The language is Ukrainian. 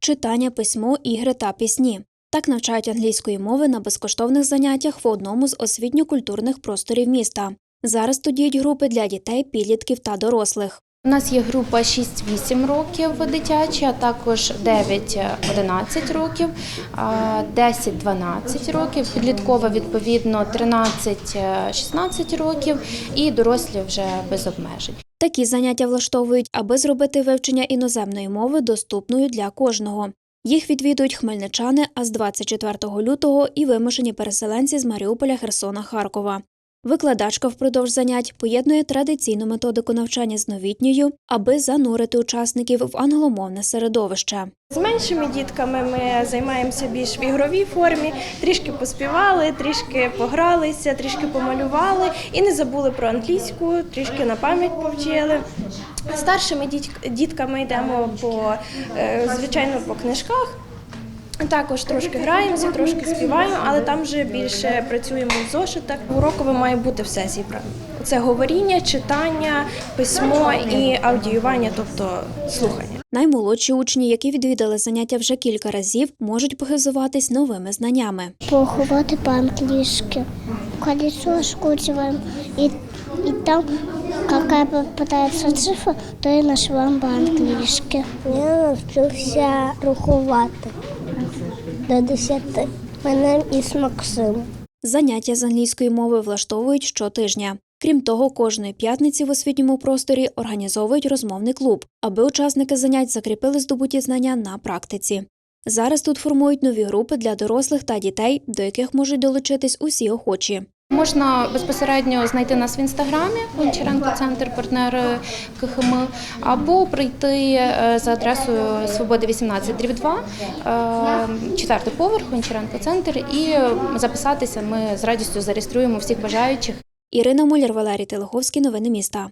читання, письмо, ігри та пісні. Так навчають англійської мови на безкоштовних заняттях в одному з освітньо-культурних просторів міста. Зараз тут діють групи для дітей, підлітків та дорослих. У нас є група 6-8 років дитячі, а також 9-11 років, а, 10-12 років, підліткова відповідно 13-16 років і дорослі вже без обмежень. Такі заняття влаштовують, аби зробити вивчення іноземної мови доступною для кожного. Їх відвідують хмельничани, а з 24 лютого і вимушені переселенці з Маріуполя, Херсона, Харкова. Викладачка впродовж занять поєднує традиційну методику навчання з новітньою, аби занурити учасників в англомовне середовище. З меншими дітками ми займаємося більш в ігровій формі, трішки поспівали, трішки погралися, трішки помалювали і не забули про англійську, трішки на пам'ять повчили. Старшими дітками йдемо по е, звичайно по книжках. Також трошки граємося, трошки співаємо, але там вже більше працюємо в зошитах. Урокове має бути все зібрано. Це говоріння, читання, письмо і аудіювання, тобто слухання. Наймолодші учні, які відвідали заняття вже кілька разів, можуть похизуватись новими знаннями. Поховати по-английски. Колесо шкутиваем. И, и там, какая попадается цифра, то и нашиваем по-английски. Я навчився рахувати до 10. Мене із Максим. Заняття з англійської мови влаштовують щотижня. Крім того, кожної п'ятниці в освітньому просторі організовують розмовний клуб, аби учасники занять закріпили здобуті знання на практиці. Зараз тут формують нові групи для дорослих та дітей, до яких можуть долучитись усі охочі. Можна безпосередньо знайти нас в інстаграмі Гончаренко Центр партнер е, КХМ, або прийти е, за адресою Свободи 18 дріб 2, е, четвертий поверх Гончаренко Центр, і записатися ми з радістю зареєструємо всіх бажаючих. Ірина Муляр, Валерій Телеховський. Новини міста.